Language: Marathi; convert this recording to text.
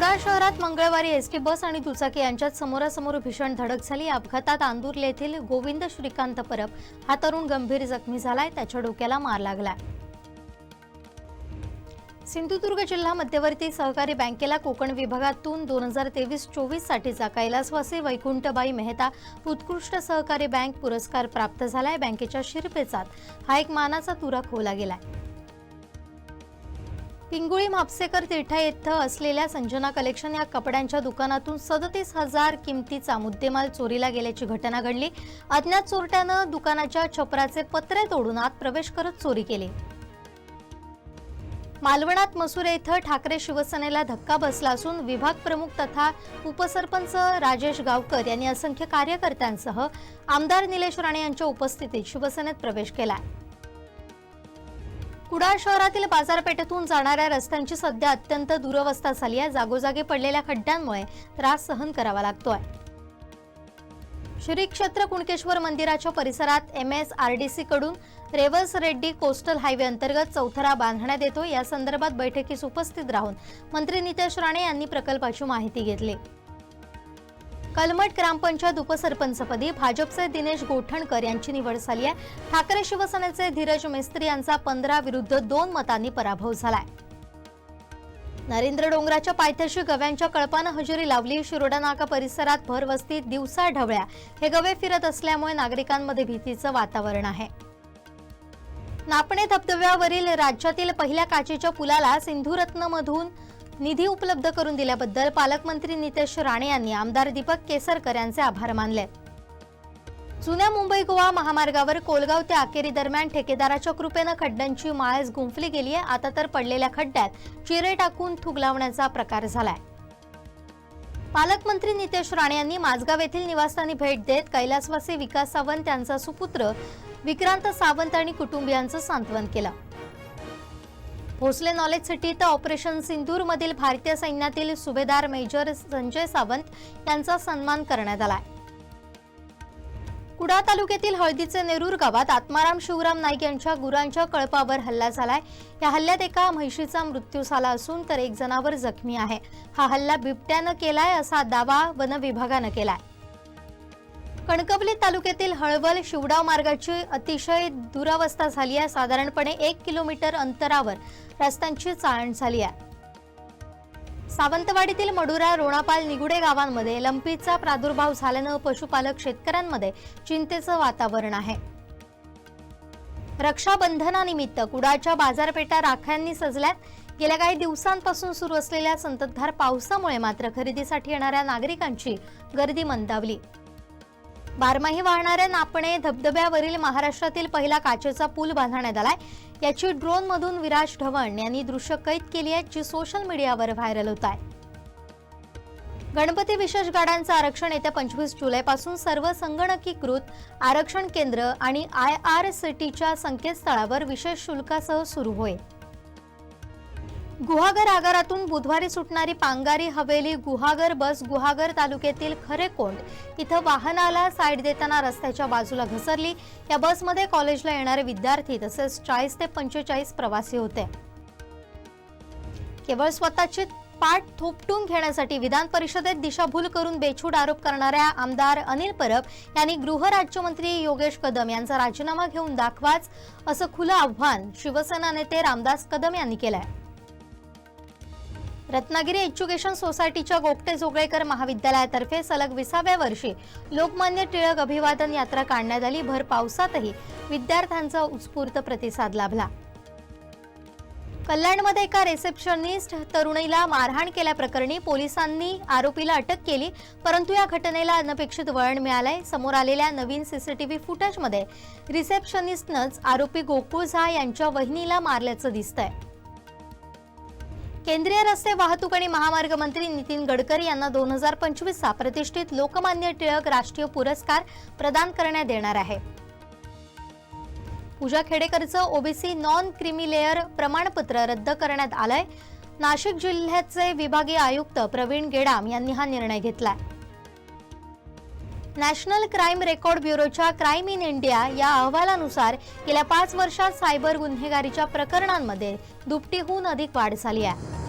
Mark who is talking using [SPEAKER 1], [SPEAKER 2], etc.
[SPEAKER 1] कुडाळ शहरात मंगळवारी एसटी बस आणि दुचाकी यांच्यात समोरासमोर भीषण धडक झाली अपघातात आंदुरले येथील गोविंद श्रीकांत परब हा तरुण गंभीर जखमी झालाय त्याच्या डोक्याला मार लागलाय सिंधुदुर्ग जिल्हा मध्यवर्ती सहकारी बँकेला कोकण विभागातून दोन हजार तेवीस चोवीस साठीचा कैलासवासी वैकुंठबाई मेहता उत्कृष्ट सहकारी बँक पुरस्कार प्राप्त झालाय बँकेच्या शिरपेचात हा एक मानाचा तुरा खोला गेलाय पिंगुळी म्हापसेकर तिठा येथे असलेल्या संजना कलेक्शन या कपड्यांच्या दुकानातून सदतीस हजार किमतीचा मुद्देमाल चोरीला गेल्याची घटना घडली अज्ञात चोरट्यानं दुकानाच्या छपराचे पत्रे तोडून आत प्रवेश करत चोरी केली मालवणात मसुरे इथं ठाकरे शिवसेनेला धक्का बसला असून विभाग प्रमुख तथा उपसरपंच राजेश गावकर यांनी असंख्य कार्यकर्त्यांसह आमदार निलेश राणे यांच्या उपस्थितीत शिवसेनेत प्रवेश केला कुडाळ शहरातील बाजारपेठेतून जाणाऱ्या रस्त्यांची सध्या अत्यंत दुरवस्था झाली आहे जागोजागी पडलेल्या खड्ड्यांमुळे त्रास सहन करावा लागतोय श्री क्षेत्र कुणकेश्वर मंदिराच्या परिसरात M S R D C कडून रेवस रेड्डी कोस्टल हायवे अंतर्गत चौथरा बांधण्यात येतो या संदर्भात बैठकीस उपस्थित राहून मंत्री नितेश राणे यांनी प्रकल्पाची माहिती घेतली कलमट ग्रामपंचायत उपसरपंचपदी भाजपचे दिनेश गोठणकर यांची निवड झाली आहे ठाकरे शिवसेनेचे धीरज मेस्त्री यांचा पंधरा विरुद्ध दोन मतांनी पराभव झालाय नरेंद्र डोंगराच्या पायथ्याशी गव्यांच्या कळपानं हजेरी लावली शिरोडा नाका परिसरात भरवस्तीत दिवसा ढवळ्या हे गवे फिरत असल्यामुळे नागरिकांमध्ये भीतीचं वातावरण आहे नापणे धबधब्यावरील राज्यातील पहिल्या काचेच्या पुलाला सिंधुरत्नमधून निधी उपलब्ध करून दिल्याबद्दल पालकमंत्री नितेश राणे यांनी आमदार दीपक केसरकर यांचे आभार मानले जुन्या मुंबई गोवा महामार्गावर कोलगाव ते आकेरी दरम्यान ठेकेदाराच्या कृपेनं खड्ड्यांची माळस गुंफली गेली आहे आता तर पडलेल्या खड्ड्यात चिरे टाकून थुगलावण्याचा लावण्याचा प्रकार झालाय पालकमंत्री नितेश राणे यांनी माझगाव येथील निवासस्थानी भेट देत कैलासवासी विकास सावंत यांचा सुपुत्र विक्रांत सावंत आणि कुटुंबियांचं सांत्वन केलं भोसले सिटी तर ऑपरेशन मधील भारतीय सैन्यातील सुभेदार मेजर संजय सावंत यांचा सन्मान करण्यात आला कुडा तालुक्यातील हळदीचे नेरूर गावात आत्माराम शिवराम नाईक यांच्या गुरांच्या कळपावर हल्ला झालाय या हल्ल्यात एका म्हैशीचा मृत्यू झाला असून तर एक जणावर जखमी आहे हा हल्ला बिबट्यानं केलाय असा दावा वन विभागानं केलाय कणकवली तालुक्यातील हळवल शिवडाव मार्गाची अतिशय दुरावस्था झाली आहे साधारणपणे एक किलोमीटर अंतरावर रस्त्यांची चाळण झाली आहे सावंतवाडीतील मडुरा रोणापाल निगुडे गावांमध्ये लंपीचा प्रादुर्भाव झाल्यानं पशुपालक शेतकऱ्यांमध्ये चिंतेचं वातावरण आहे रक्षाबंधनानिमित्त कुडाच्या बाजारपेठा राख्यांनी सजल्यात गेल्या काही दिवसांपासून सुरू असलेल्या संततधार पावसामुळे मात्र खरेदीसाठी येणाऱ्या नागरिकांची गर्दी मंदावली बारमाही वाहणाऱ्या नापणे धबधब्यावरील महाराष्ट्रातील पहिला काचेचा पूल बांधण्यात आलाय याची ड्रोनमधून विराज ढवण यांनी दृश्य कैद केली आहे जी सोशल मीडियावर व्हायरल होत आहे गणपती विशेष गाड्यांचं आरक्षण येत्या पंचवीस जुलैपासून सर्व संगणकीकृत आरक्षण केंद्र आणि आय आर सी टीच्या संकेतस्थळावर विशेष शुल्कासह सुरू होईल गुहागर आगारातून बुधवारी सुटणारी पांगारी हवेली गुहागर बस गुहागर तालुक्यातील खरेकोंड इथं वाहनाला साईड देताना रस्त्याच्या बाजूला घसरली या बसमध्ये कॉलेजला येणारे विद्यार्थी तसेच चाळीस ते पंचेचाळीस प्रवासी होते केवळ स्वतःची पाठ थोपटून घेण्यासाठी विधान परिषदेत दिशाभूल करून बेछूट आरोप करणाऱ्या आमदार अनिल परब यांनी गृहराज्यमंत्री योगेश कदम यांचा राजीनामा घेऊन दाखवाच असं खुलं आव्हान शिवसेना नेते रामदास कदम यांनी केलं आहे रत्नागिरी एज्युकेशन सोसायटीच्या गोपटे जोगळेकर महाविद्यालयातर्फे सलग विसाव्या वर्षी लोकमान्य टिळक अभिवादन यात्रा काढण्यात आली भर पावसातही विद्यार्थ्यांचा उत्स्फूर्त प्रतिसाद लाभला कल्याणमध्ये एका रिसेप्शनिस्ट तरुणीला मारहाण केल्याप्रकरणी पोलिसांनी आरोपीला अटक केली परंतु या घटनेला अनपेक्षित वळण मिळालंय समोर आलेल्या नवीन सीसीटीव्ही फुटेजमध्ये रिसेप्शनिस्टनंच आरोपी गोकुळ झा यांच्या वहिनीला मारल्याचं दिसतंय केंद्रीय रस्ते वाहतूक आणि महामार्ग मंत्री नितीन गडकरी यांना दोन हजार पंचवीसचा प्रतिष्ठित लोकमान्य टिळक राष्ट्रीय पुरस्कार प्रदान करण्यात येणार आहे पूजा खेडेकरचं ओबीसी नॉन क्रिमिलेअर प्रमाणपत्र रद्द करण्यात आलंय नाशिक जिल्ह्याचे विभागीय आयुक्त प्रवीण गेडाम यांनी हा निर्णय घेतलाय नॅशनल क्राईम रेकॉर्ड ब्युरोच्या क्राईम इन इंडिया या अहवालानुसार गेल्या पाच वर्षात सायबर गुन्हेगारीच्या प्रकरणांमध्ये दुपटीहून अधिक वाढ झाली आहे